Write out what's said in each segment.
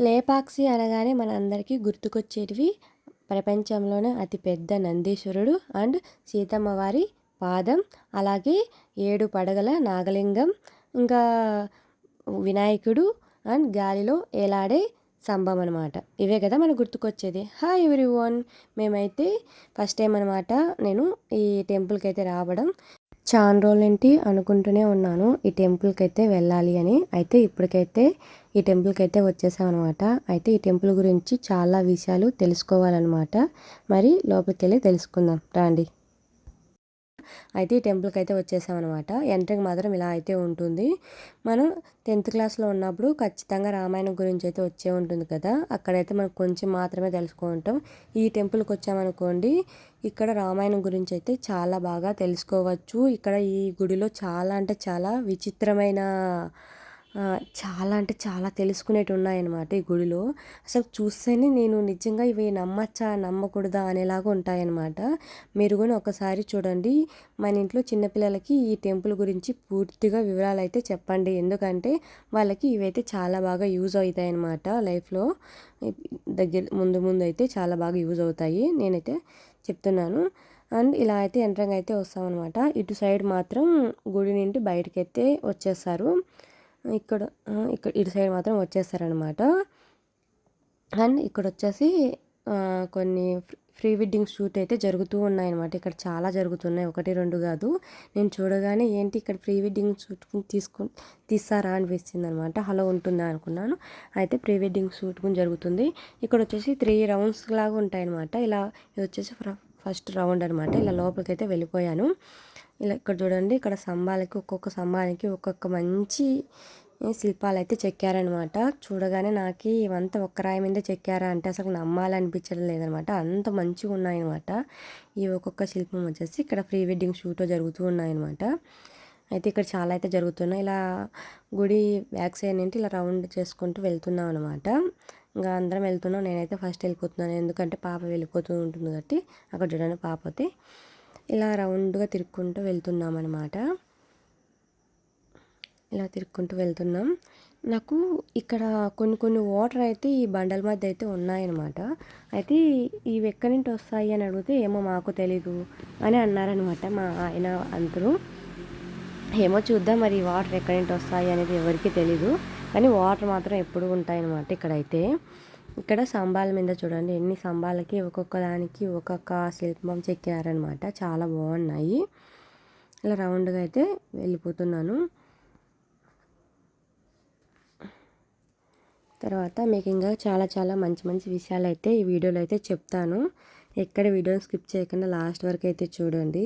లేపాక్షి అనగానే మన అందరికీ గుర్తుకొచ్చేటివి. ప్రపంచంలోనే అతిపెద్ద నందీశ్వరుడు అండ్ సీతమ్మ వారి పాదం. అలాగే ఏడు పడగల నాగలింగం. ఇంకా వినాయకుడు అండ్ గాలిలో ఏలాడే సంభం అనమాట ఇవే కదా మనకు గుర్తుకొచ్చేది. హాయ్ ఎవ్రీ వన్ మేమైతే ఫస్ట్ టైం అనమాట నేను ఈ టెంపుల్కి అయితే రావడం. చాలా రోజులేంటి అనుకుంటూనే ఉన్నాను. ఈ టెంపుల్కి అయితే వెళ్ళాలి అని. అయితే ఇప్పటికైతే ఈ టెంపుల్కి అయితే వచ్చేసామన్నమాట అయితే ఈ టెంపుల్ గురించి చాలా విషయాలు తెలుసుకోవాలన్నమాట మరి లోపలికి వెళ్ళి తెలుసుకుందాం. రాండి. అయితే ఈ టెంపుల్కి అయితే వచ్చేసామన్నమాట. ఎంట్రీకి ఎంట్రింగ్ మాత్రం ఇలా అయితే ఉంటుంది. మనం టెన్త్ క్లాస్లో ఉన్నప్పుడు ఖచ్చితంగా రామాయణం గురించి అయితే వచ్చే ఉంటుంది కదా. అక్కడైతే మనకు కొంచెం మాత్రమే తెలుసుకుంటాం. ఈ టెంపుల్కి వచ్చామనుకోండి ఇక్కడ రామాయణం గురించి అయితే చాలా బాగా తెలుసుకోవచ్చు. ఇక్కడ ఈ గుడిలో చాలా అంటే చాలా విచిత్రమైన చాలా అంటే చాలా తెలుసుకునేవి ఉన్నాయన్నమాట ఈ గుడిలో. అసలు చూస్తేనే నేను నిజంగా ఇవి నమ్మచ్చా నమ్మకూడదా అనేలాగా ఉంటాయన్నమాట. మీరు కూడా ఒకసారి చూడండి. మన ఇంట్లో చిన్నపిల్లలకి ఈ టెంపుల్ గురించి పూర్తిగా వివరాలు అయితే చెప్పండి. ఎందుకంటే వాళ్ళకి ఇవైతే చాలా బాగా యూజ్ అవుతాయి అన్నమాట లైఫ్లో. దగ్గర ముందు ముందు అయితే చాలా బాగా యూజ్ అవుతాయి. నేనైతే చెప్తున్నాను. అండ్ ఇలా అయితే ఎంట్రంగా అయితే వస్తామన్నమాట. ఇటు సైడ్ మాత్రం గుడి నుండి బయటకైతే వచ్చేస్తారు. ఇక్కడ ఇక్కడ ఇటు సైడ్ మాత్రం వచ్చేస్తారనమాట అండ్ ఇక్కడ వచ్చేసి కొన్ని ప్రీ వెడ్డింగ్ షూట్ అయితే జరుగుతూ ఉన్నాయన్నమాట. ఇక్కడ చాలా జరుగుతున్నాయి. ఒకటి రెండు కాదు. నేను చూడగానే ఏంటి ఇక్కడ ప్రీ వెడ్డింగ్ షూట్ తీసుకు తీస్తారా అనిపిస్తుంది అనమాట హలో ఉంటుందా అనుకున్నాను. అయితే ప్రీ వెడ్డింగ్ షూట్ జరుగుతుంది. ఇక్కడ వచ్చేసి త్రీ రౌండ్స్ లాగా ఉంటాయన్నమాట. ఇలా ఇది వచ్చేసి ఫస్ట్ రౌండ్ అనమాట ఇలా లోపలికి అయితే వెళ్ళిపోయాను. ఇలా ఇక్కడ చూడండి ఇక్కడ స్తంభాలకి ఒక్కొక్క స్తంభానికి ఒక్కొక్క మంచి శిల్పాలు అయితే చెక్కారనమాట చూడగానే నాకు ఇవంతా ఒక్క రాయి మీద చెక్కారా అంటే అసలు నమ్మాలనిపించడం లేదనమాట అంత మంచిగా ఉన్నాయన్నమాట. ఈ ఒక్కొక్క శిల్పం వచ్చేసి ఇక్కడ ప్రీ వెడ్డింగ్ షూట్ జరుగుతూ ఉన్నాయన్నమాట. అయితే ఇక్కడ చాలా అయితే జరుగుతున్నాయి. ఇలా గుడి బ్యాక్ సైడ్ ఏంటి ఇలా రౌండ్ చేసుకుంటూ వెళ్తున్నాం అనమాట ఇంకా అందరం వెళ్తున్నాం. నేనైతే ఫస్ట్ వెళ్ళిపోతున్నాను. ఎందుకంటే పాప వెళ్ళిపోతూ ఉంటుంది కాబట్టి. అక్కడ చూడండి పాప అయితే ఇలా రౌండ్గా తిరుక్కుంటూ వెళ్తున్నాం అనమాట ఇలా తిరుక్కుంటూ వెళ్తున్నాం. నాకు ఇక్కడ కొన్ని కొన్ని వాటర్ అయితే ఈ బండల మధ్య అయితే ఉన్నాయన్నమాట. అయితే ఇవి ఎక్కడి నుంచి వస్తాయి అని అడిగితే ఏమో మాకు తెలీదు అని అన్నారనమాట మా ఆయన అందరూ. ఏమో చూద్దాం మరి వాటర్ ఎక్కడి నుంచి వస్తాయి అనేది ఎవరికీ తెలీదు. కానీ వాటర్ మాత్రం ఎప్పుడు ఉంటాయన్నమాట ఇక్కడైతే. ఇక్కడ స్తంభాల మీద చూడండి ఎన్ని స్తంభాలకి ఒక్కొక్క దానికి ఒక్కొక్క శిల్పం చెక్కారనమాట చాలా బాగున్నాయి. ఇలా రౌండ్గా అయితే వెళ్ళిపోతున్నాను. తర్వాత మీకు ఇంకా చాలా చాలా మంచి మంచి విషయాలు అయితే ఈ వీడియోలో అయితే చెప్తాను. ఎక్కడ వీడియోని స్కిప్ చేయకుండా లాస్ట్ వరకు అయితే చూడండి.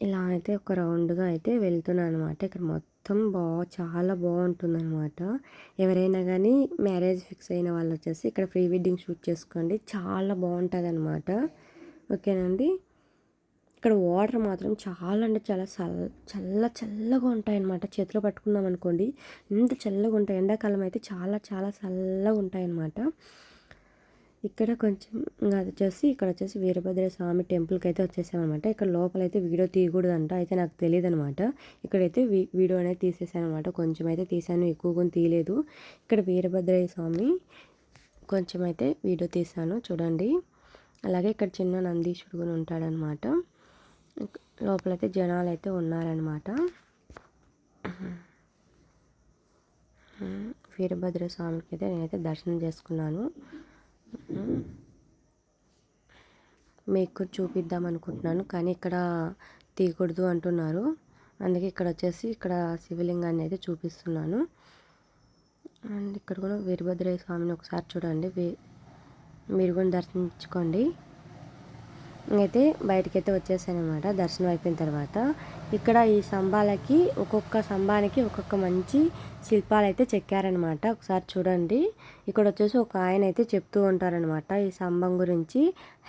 ఇలా అయితే ఒక రౌండ్గా అయితే వెళ్తున్నాను అనమాట ఇక్కడ మొత్తం బా చాలా బాగుంటుందన్నమాట. ఎవరైనా కానీ మ్యారేజ్ ఫిక్స్ అయిన వాళ్ళు వచ్చేసి ఇక్కడ ప్రీ వెడ్డింగ్ షూట్ చేసుకోండి. చాలా బాగుంటుంది అనమాట ఓకేనండి ఇక్కడ వాటర్ మాత్రం చాలా అంటే చాలా చల్ల చల్ల చల్లగా ఉంటాయన్నమాట. చేతిలో పట్టుకున్నాం అనుకోండి ఎంత చల్లగా ఉంటాయి. ఎండాకాలం అయితే చాలా చాలా చల్లగా ఉంటాయన్నమాట. ఇక్కడ కొంచెం అది వచ్చేసి ఇక్కడ వచ్చేసి వీరభద్ర స్వామి టెంపుల్కి అయితే వచ్చేసామన్నమాట. ఇక్కడ లోపల అయితే వీడియో తీయకూడదంట అయితే నాకు తెలియదు అనమాట ఇక్కడైతే వీడియో అనేది తీసేసాను అనమాట కొంచెం అయితే తీసాను ఎక్కువగా తీయలేదు. ఇక్కడ వీరభద్ర స్వామి కొంచెం అయితే వీడియో తీసాను చూడండి. అలాగే ఇక్కడ చిన్న నందీశ్వరుడు కూడా ఉంటాడనమాట లోపలైతే జనాలు అయితే ఉన్నారనమాట వీరభద్ర స్వామికి అయితే నేనైతే దర్శనం చేసుకున్నాను. మీకు చూపిద్దాం అనుకుంటున్నాను కానీ ఇక్కడ తీయకూడదు అంటున్నారు. అందుకే ఇక్కడ వచ్చేసి ఇక్కడ శివలింగాన్ని అయితే చూపిస్తున్నాను. అండ్ ఇక్కడ కూడా వీరభద్రయ్య స్వామిని ఒకసారి చూడండి. మీరు కూడా దర్శించుకోండి. అయితే బయటకైతే వచ్చేసానమాట అనమాట దర్శనం అయిపోయిన తర్వాత. ఇక్కడ ఈ స్తంభాలకి ఒక్కొక్క స్తంభానికి ఒక్కొక్క మంచి శిల్పాలు అయితే చెక్కారనమాట. ఒకసారి చూడండి. ఇక్కడ వచ్చేసి ఒక ఆయన అయితే చెప్తూ ఉంటారనమాట. ఈ స్తంభం గురించి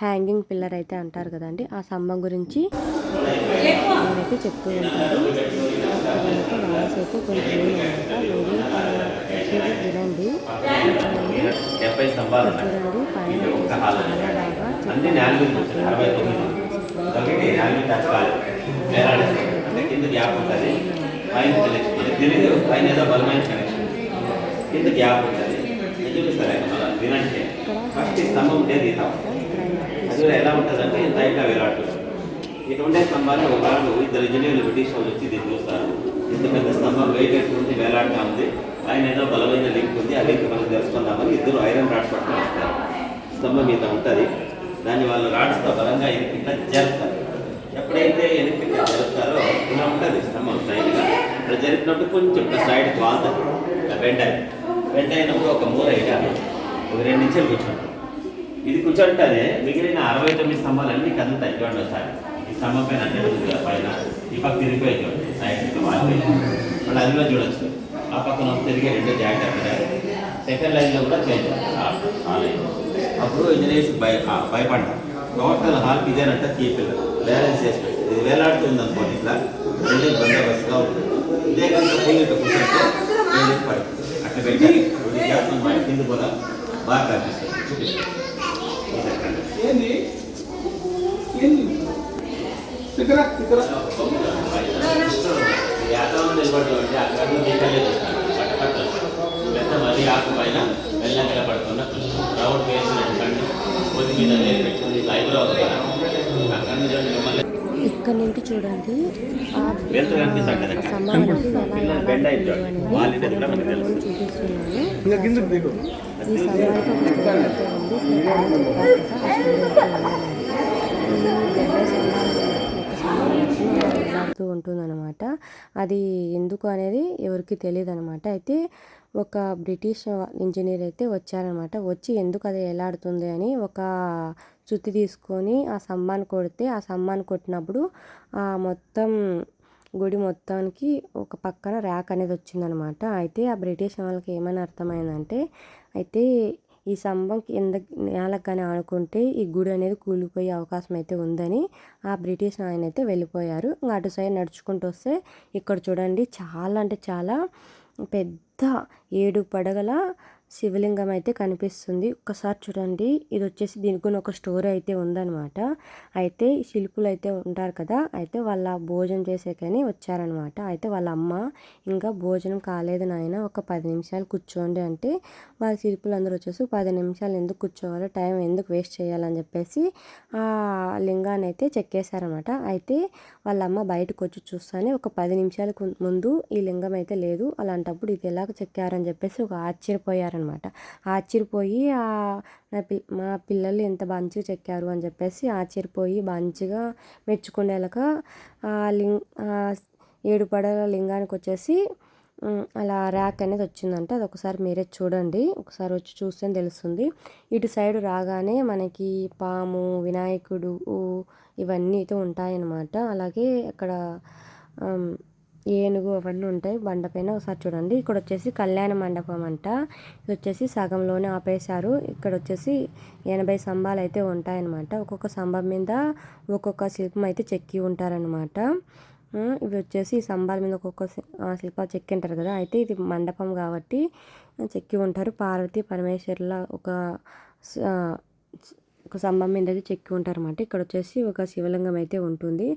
హ్యాంగింగ్ పిల్లర్ అయితే అంటారు కదండి. ఆ స్తంభం గురించి ఆయనైతే చెప్తూ ఉంటారు. వాయిస్ అయితే కొంచెం అనమాట వినండి చూడండి పైన చాలా బాగా కింద గ్యాప్ ఉంటుంది. పైన తెలియదు పైన ఏదో బలమైన కనెక్షన్ కింద గ్యాప్ ఉంటుంది. నేను చూపిస్తాను మన వినంటే ఫస్ట్ ఈ స్తంభం ఉండేది ఇలా అది కూడా ఎలా ఉంటుందంటే ఇంత హైట్గా వేలాడుతుంది ఇటు ఉండే స్తంభాన్ని ఒక వాళ్ళు ఇద్దరు ఇంజనీర్లు బ్రిటిష్ వాళ్ళు వచ్చి దీన్ని చూస్తారు. ఇంత పెద్ద స్తంభం వెయిట్ ఎక్కువ ఉంది వేలాడుతూ ఉంది. ఆయన ఏదో బలమైన లింక్ ఉంది. ఆ లింక్ మనం తెలుసుకుందామని ఇద్దరు ఐరన్ రాడ్స్ పట్టుకొని వస్తారు. స్తంభం మీద ఉంటుంది. దాన్ని వాళ్ళు రాడ్స్తో బలంగా ఎనిపిట్లా జరుపుతారు. ఎప్పుడైతే ఎనిపిట్లా జరుపుతారు ఇలా ఉంటుంది స్తంభం సైడ్గా జరిపినప్పుడు కొంచెం సైడ్ సైడ్కి వాళ్తుంది ఇట్లా బెండ్ బెండ్ అయినప్పుడు ఒక మూర వేయాలి. ఒక రెండు నిమిషాలు కూర్చోండి. ఇది కూర్చోంటేనే మిగిలిన అరవై తొమ్మిది స్తంభాలన్నీ కదులుతాయి చూడండి ఒకసారి. ఈ స్తంభం పైన అన్నీ ఉంది కదా పైన. ఈ పక్క తిరిగిపోయి చూడండి. సైడ్ ఇట్లా మళ్ళీ అది కూడా చూడొచ్చు. ఆ పక్కన తిరిగి రెండో జాయింట్ అక్కడ. సెకండ్ లైన్లో కూడా చేంజ్ ఆ లైన్ అప్పుడు ఇంజనీర్స్ భయ ఆ, భయపడ్డారు. టోటల్ హాల్ ఇదేనంట తీపిల్లు బ్యాలెన్స్ చేసి ఇది వేలాడుతుంది అనుకోండి ఇట్లా. రెండు బందోబస్తుగా ఉంటుంది. ఇదే కనుక ఇట్లా కూర్చుంటే ఏది పడి అట్లా పెట్టి కింద కూడా బాగా కనిపిస్తుంది. ఏంది? ఏంది? ఇక్కడ ఇక్కడ. అక్కడ చూస్తాను. పెద్ద మరీ ఆకు పైన వెళ్ళంగా పడుతున్న. రౌండ్ వేసినట్టు కండి కొద్ది మీద పెట్టుకుని లైవ్లో అవుతుంది అక్కడ నుంచి మిమ్మల్ని ఇక్కడ నుండి చూడండి. చూపిస్తున్నాను ఇంకా కిందకి దిగు ఈ వేలాడుతూ ఉంటుందన్నమాట అది ఎందుకు అనేది ఎవరికి తెలియదు అనమాట అయితే ఒక బ్రిటిష్ ఇంజనీర్ అయితే వచ్చారనమాట వచ్చి ఎందుకు అది ఎలాడుతుంది అని ఒక చుత్తి తీసుకొని ఆ సమ్మాన్ కొడితే ఆ సమ్మాన్ కొట్టినప్పుడు ఆ మొత్తం గుడి మొత్తానికి ఒక పక్కన ర్యాక్ అనేది వచ్చిందనమాట అయితే ఆ బ్రిటిష్ వాళ్ళకి ఏమైనా అర్థమైందంటే అయితే ఈ స్తంభం కింద నేలకు కానీ ఆనుకుంటే ఈ గుడి అనేది కూలిపోయే అవకాశం అయితే ఉందని ఆ బ్రిటిష్ ఆయన అయితే వెళ్ళిపోయారు. ఇంకా అటు సైడ్ నడుచుకుంటూ వస్తే ఇక్కడ చూడండి చాలా అంటే చాలా పెద్ద ఏడు పడగల శివలింగం అయితే కనిపిస్తుంది. ఒక్కసారి చూడండి. ఇది వచ్చేసి దీనికి కూడా ఒక స్టోరీ అయితే ఉందన్నమాట. అయితే ఈ శిల్పులు అయితే ఉంటారు కదా. అయితే వాళ్ళ భోజనం చేసేకని వచ్చారనమాట అయితే వాళ్ళ అమ్మ ఇంకా భోజనం కాలేదు నాయన ఒక పది నిమిషాలు కూర్చోండి అంటే వాళ్ళ శిల్పులు అందరూ వచ్చేసి పది నిమిషాలు ఎందుకు కూర్చోవాలి? టైం ఎందుకు వేస్ట్ చేయాలని చెప్పేసి ఆ లింగాన్ని అయితే చెక్కేశారనమాట అయితే వాళ్ళ అమ్మ బయటకు వచ్చి చూస్తానే ఒక పది నిమిషాలకు ముందు ఈ లింగం అయితే లేదు. అలాంటప్పుడు ఇది ఎలాగ చెక్కారని చెప్పేసి ఒక ఆశ్చర్యపోయారనమాట అనమాట. ఆశ్చర్యపోయి మా పిల్లలు ఎంత మంచిగా చెక్కారు అని చెప్పేసి ఆశ్చర్యపోయి మంచిగా మెచ్చుకునేలాగా ఆ లింగ్ ఏడు పడల లింగానికి వచ్చేసి అలా ర్యాక్ అనేది వచ్చిందంట. అది ఒకసారి మీరే చూడండి. ఒకసారి వచ్చి చూస్తే తెలుస్తుంది. ఇటు సైడ్ రాగానే మనకి పాము వినాయకుడు ఇవన్నీ అయితే ఉంటాయన్నమాట. అలాగే అక్కడ ఏనుగు అవన్నీ ఉంటాయి. బండపైన ఒకసారి చూడండి. ఇక్కడ వచ్చేసి కళ్యాణ మండపం అంట. ఇది వచ్చేసి సగంలోనే ఆపేశారు. ఇక్కడ వచ్చేసి ఎనభై స్తంభాలు అయితే ఉంటాయన్నమాట. ఒక్కొక్క స్తంభం మీద ఒక్కొక్క శిల్పం అయితే చెక్కి ఉంటారనమాట ఇవి వచ్చేసి ఈ స్తంభాల మీద ఒక్కొక్క శిల్పాలు చెక్కి ఉంటారు కదా. అయితే ఇది మండపం కాబట్టి చెక్కి ఉంటారు. పార్వతి పరమేశ్వర్ల ఒక ఒక స్తంభం మీద అయితే చెక్కి ఉంటారన్నమాట. ఇక్కడ వచ్చేసి ఒక శివలింగం అయితే ఉంటుంది.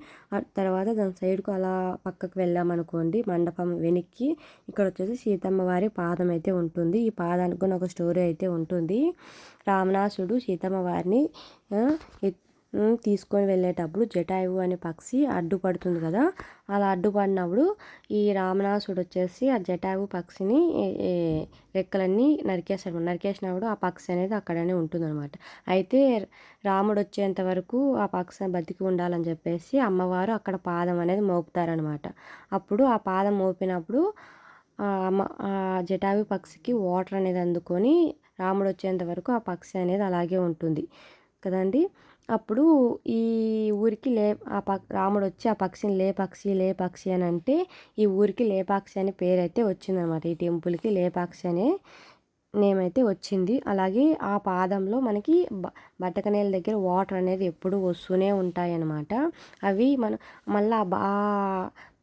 తర్వాత దాని సైడ్కు అలా పక్కకు వెళ్ళామనుకోండి మండపం వెనక్కి ఇక్కడ వచ్చేసి సీతమ్మ వారి పాదం అయితే ఉంటుంది. ఈ పాదానికి కూడా ఒక స్టోరీ అయితే ఉంటుంది. రామనాసుడు సీతమ్మ వారిని తీసుకొని వెళ్ళేటప్పుడు జటాయువు అనే పక్షి అడ్డుపడుతుంది కదా. అలా అడ్డుపడినప్పుడు ఈ రామనాసుడు వచ్చేసి ఆ జటాయువు పక్షిని రెక్కలన్నీ నరికేస్తాడు. నరికేసినప్పుడు ఆ పక్షి అనేది అక్కడనే ఉంటుందన్నమాట. అయితే రాముడు వచ్చేంత వరకు ఆ పక్షి బతికి ఉండాలని చెప్పేసి అమ్మవారు అక్కడ పాదం అనేది మోపుతారనమాట అప్పుడు ఆ పాదం మోపినప్పుడు ఆ అమ్మ ఆ జటాయు పక్షికి వాటర్ అనేది అందుకొని రాముడు వచ్చేంత వరకు ఆ పక్షి అనేది అలాగే ఉంటుంది కదండి. అప్పుడు ఈ ఊరికి లే ఆ పక్ రాముడు వచ్చి ఆ పక్షిని లే పక్షి లే పక్షి అని అంటే ఈ ఊరికి లేపాక్షి అనే పేరు అయితే వచ్చిందనమాట. ఈ టెంపుల్కి లేపాక్షి అనే నేమ్ అయితే వచ్చింది. అలాగే ఆ పాదంలో మనకి బట్టకనేల దగ్గర వాటర్ అనేది ఎప్పుడు వస్తూనే ఉంటాయన్నమాట. అవి మన మళ్ళీ ఆ బా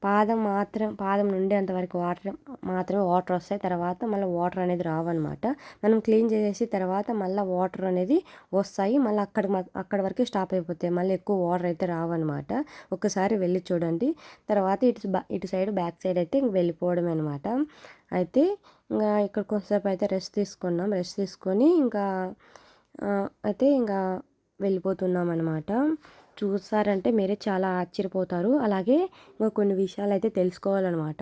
పాదం మాత్రం పాదం నుండి అంతవరకు వాటర్ మాత్రమే వాటర్ వస్తాయి. తర్వాత మళ్ళీ వాటర్ అనేది రావన్నమాట. మనం క్లీన్ చేసేసి తర్వాత మళ్ళీ వాటర్ అనేది వస్తాయి. మళ్ళీ అక్కడ అక్కడ వరకు స్టాప్ అయిపోతాయి. మళ్ళీ ఎక్కువ వాటర్ అయితే రావన్నమాట. ఒకసారి వెళ్ళి చూడండి. తర్వాత ఇటు ఇటు సైడ్ బ్యాక్ సైడ్ అయితే ఇంక వెళ్ళిపోవడమే అనమాట అయితే ఇంకా ఇక్కడ కొంతసేపు అయితే రెస్ట్ తీసుకున్నాం. రెస్ట్ తీసుకొని ఇంకా అయితే ఇంకా వెళ్ళిపోతున్నాం అనమాట చూసారంటే మీరే చాలా ఆశ్చర్యపోతారు. అలాగే ఇంకా కొన్ని విషయాలు అయితే తెలుసుకోవాలన్నమాట.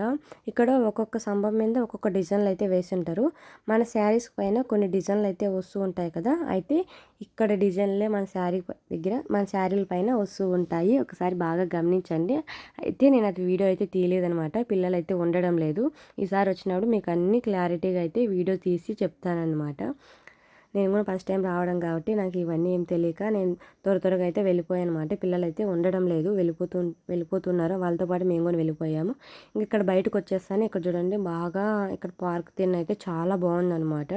ఇక్కడ ఒక్కొక్క స్తంభం మీద ఒక్కొక్క డిజైన్లు అయితే వేసి ఉంటారు మన శారీస్ పైన కొన్ని డిజైన్లు అయితే వస్తూ ఉంటాయి కదా. అయితే ఇక్కడ డిజైన్లే మన శారీ దగ్గర మన శారీల పైన వస్తూ ఉంటాయి. ఒకసారి బాగా గమనించండి. అయితే నేను అది వీడియో అయితే తీయలేదనమాట పిల్లలు అయితే ఉండడం లేదు. ఈసారి వచ్చినప్పుడు మీకు అన్ని క్లారిటీగా అయితే వీడియో తీసి చెప్తానన్నమాట. నేను కూడా ఫస్ట్ టైం రావడం కాబట్టి నాకు ఇవన్నీ ఏం తెలియక నేను త్వర త్వరగా అయితే వెళ్ళిపోయాను అనమాట పిల్లలు అయితే ఉండడం లేదు. వెళ్ళిపోతూ వెళ్ళిపోతున్నారు వాళ్ళతో పాటు మేము కూడా వెళ్ళిపోయాము. ఇంక ఇక్కడ బయటకు వచ్చేస్తాను. ఇక్కడ చూడండి బాగా ఇక్కడ పార్క్ తిన్న అయితే చాలా బాగుందనమాట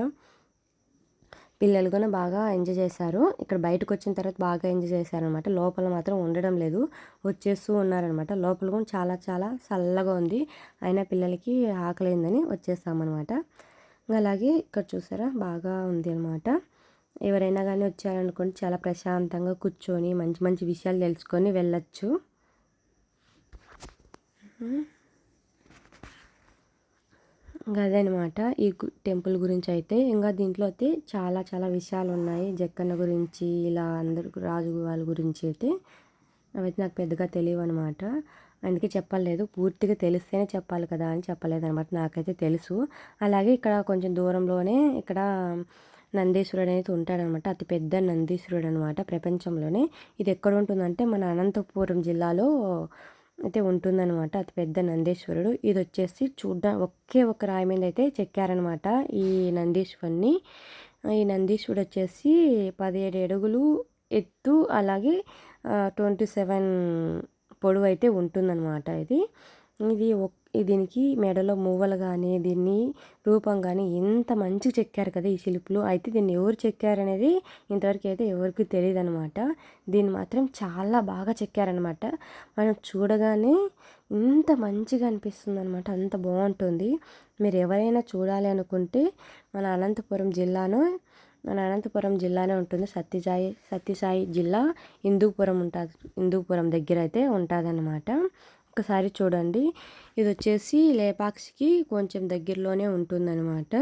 పిల్లలు కూడా బాగా ఎంజాయ్ చేశారు. ఇక్కడ బయటకు వచ్చిన తర్వాత బాగా ఎంజాయ్ చేశారనమాట లోపల మాత్రం ఉండడం లేదు. వచ్చేస్తూ ఉన్నారనమాట లోపల కూడా చాలా చాలా చల్లగా ఉంది. అయినా పిల్లలకి ఆకలిందని వచ్చేస్తామన్నమాట. అలాగే ఇక్కడ చూసారా? బాగా ఉంది అనమాట ఎవరైనా కానీ వచ్చారనుకోండి చాలా ప్రశాంతంగా కూర్చొని మంచి మంచి విషయాలు తెలుసుకొని వెళ్ళచ్చు. అదనమాట ఈ టెంపుల్ గురించి అయితే ఇంకా దీంట్లో అయితే చాలా చాలా విషయాలు ఉన్నాయి. జక్కన్న గురించి ఇలా అందరు రాజు వాళ్ళ గురించి అయితే. అవైతే నాకు పెద్దగా తెలియవు అనమాట అందుకే చెప్పలేదు. పూర్తిగా తెలిస్తేనే చెప్పాలి కదా అని చెప్పలేదు అనమాట నాకైతే తెలుసు. అలాగే ఇక్కడ కొంచెం దూరంలోనే ఇక్కడ నందీశ్వరుడు అనేది ఉంటాడనమాట అతిపెద్ద నందీశ్వరుడు అనమాట ప్రపంచంలోనే. ఇది ఎక్కడ ఉంటుందంటే మన అనంతపురం జిల్లాలో అయితే ఉంటుందన్నమాట. అతి పెద్ద నందీశ్వరుడు. ఇది వచ్చేసి చూడ్డా ఒకే ఒక రాయి మీద అయితే చెక్కారనమాట ఈ నందీశ్వరుని ఈ నందీశ్వరుడు వచ్చేసి పదిహేడు అడుగులు ఎత్తు అలాగే ట్వంటీ సెవెన్ పొడవు అయితే ఉంటుందన్నమాట ఇది. ఇది ఒక్- దీనికి మెడలో మువ్వలు కానీ దీన్ని రూపం కానీ ఎంత మంచి చెక్కారు కదా ఈ శిల్పులు అయితే దీన్ని ఎవరు చెక్కారనేది ఇంతవరకు అయితే ఎవరికి తెలియదు అనమాట దీన్ని మాత్రం చాలా బాగా చెక్కారనమాట మనం చూడగానే ఇంత మంచిగా అనిపిస్తుంది అనమాట అంత బాగుంటుంది. మీరు ఎవరైనా చూడాలి అనుకుంటే మన అనంతపురం జిల్లాను మన అనంతపురం జిల్లానే ఉంటుంది. సత్యసాయి సత్యసాయి జిల్లా హిందూపురం ఉంటుంది. హిందూపురం దగ్గర అయితే ఉంటుందన్నమాట. ఒకసారి చూడండి. ఇది వచ్చేసి లేపాక్షికి కొంచెం దగ్గరలోనే ఉంటుందన్నమాట.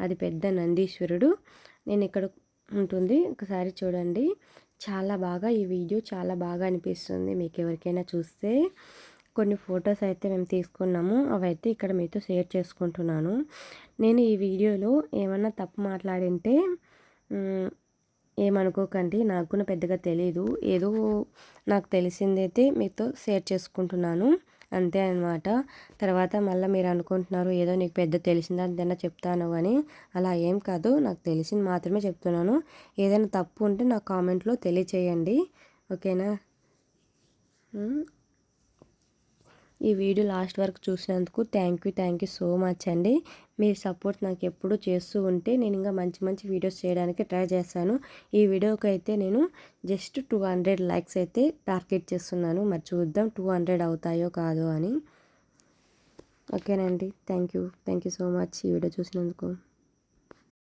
అది పెద్ద నందీశ్వరుడు. నేను ఇక్కడ ఉంటుంది. ఒకసారి చూడండి. చాలా బాగా ఈ వీడియో చాలా బాగా అనిపిస్తుంది మీకు ఎవరికైనా చూస్తే. కొన్ని ఫొటోస్ అయితే మేము తీసుకున్నాము. అవైతే ఇక్కడ మీతో షేర్ చేసుకుంటున్నాను. నేను ఈ వీడియోలో ఏమన్నా తప్పు మాట్లాడింటే ఏమనుకోకండి నాకు కూడా పెద్దగా తెలియదు ఏదో నాకు తెలిసిందైతే మీతో షేర్ చేసుకుంటున్నాను. అంతే అనమాట తర్వాత మళ్ళీ మీరు అనుకుంటున్నారు ఏదో నీకు పెద్ద తెలిసిందా అంతేనా చెప్తాను అని. అలా ఏం కాదు నాకు తెలిసింది మాత్రమే చెప్తున్నాను. ఏదైనా తప్పు ఉంటే నా కామెంట్లో తెలియచేయండి. ఓకేనా? ఈ వీడియో లాస్ట్ వరకు చూసినందుకు thank you thank you so much అండి. మీ సపోర్ట్ నాకు ఎప్పుడు చేస్తూ ఉంటే నేను ఇంకా మంచి మంచి వీడియోస్ చేయడానికి ట్రై చేస్తాను. ఈ వీడియోకి అయితే నేను జస్ట్ టూ హండ్రెడ్ లైక్స్ అయితే టార్గెట్ చేస్తున్నాను. మరి చూద్దాం టూ హండ్రెడ్ అవుతాయో కాదో అని. ఓకేనండి. Thank you. Thank you so much ఈ వీడియో చూసినందుకు.